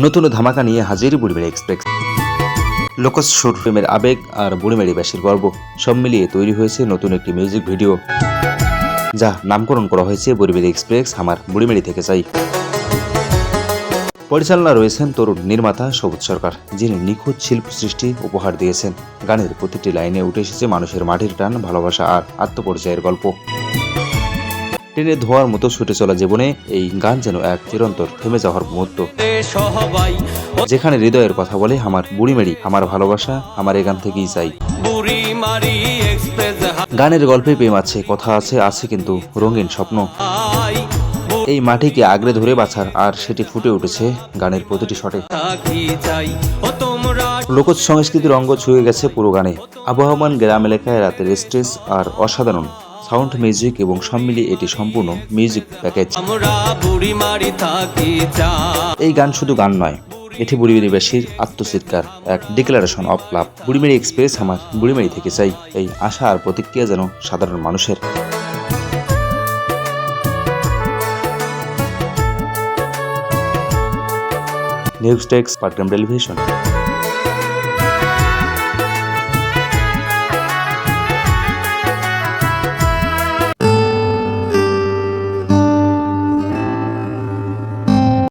নতুন ধামাকা নিয়ে হাজির বুড়িমেড়ি এক্সপ্রেস। লোকস শোর ফিল্মের আবেগ আর বুড়িমেড়ি ব্যাসীর গর্ব, সব মিলিয়ে তৈরি হয়েছে নতুন একটি মিউজিক ভিডিও। যা নামকরণ করা হয়েছে বুড়িমেড়ি এক্সপ্রেস, আমার বুড়িমেড়ি থেকে চাই। পরিচালনা রয়েছেন তরুণ নির্মাতা সবুজ সরকার, যিনি নিখুঁত শিল্প সৃষ্টি উপহার দিয়েছেন। গানের প্রতিটি লাইনে উঠে এসেছে মানুষের মাটির টান, ভালোবাসা আর আত্মপরিচয়ের গল্প। ট্রেনে ধোয়ার মতো ছুটে চলা জীবনে এই গান যেন এক চিরন্তর থেমে যাওয়ার মুহূর্ত। যেখানে হৃদয়ের কথা বলে, আমার বুড়িমেড়ি আমার ভালোবাসা, আমার এ গান থেকেই চাই। বুড়ি মারি গানের গল্পে প্রেম আছে, কথা আছে আছে কিন্তু রঙিন স্বপ্ন। এই মাটিকে আগলে ধরে বাছার আর সেটি ফুটে উঠেছে গানের প্রতিটি শটে। লোকজ সংস্কৃতির অঙ্গ ছুঁয়ে গেছে পুরো গানে। আবহমান গ্রাম এলাকায় রাতের স্টেজ আর অসাধারণ সাউন্ড মিউজিক এবং সব মিলিয়ে এটি সম্পূর্ণ মিউজিক প্যাকেজ। এই গান শুধু গান নয়, এটি বুড়িমেড়িবাসীর আত্মচিৎকার, এক declaration of love Burimeri express আমার বুড়িমেড়ি থেকে চাই, এই আশা আর প্রতিক্রিয়া যেন সাধারণ মানুষের। News text Patgram television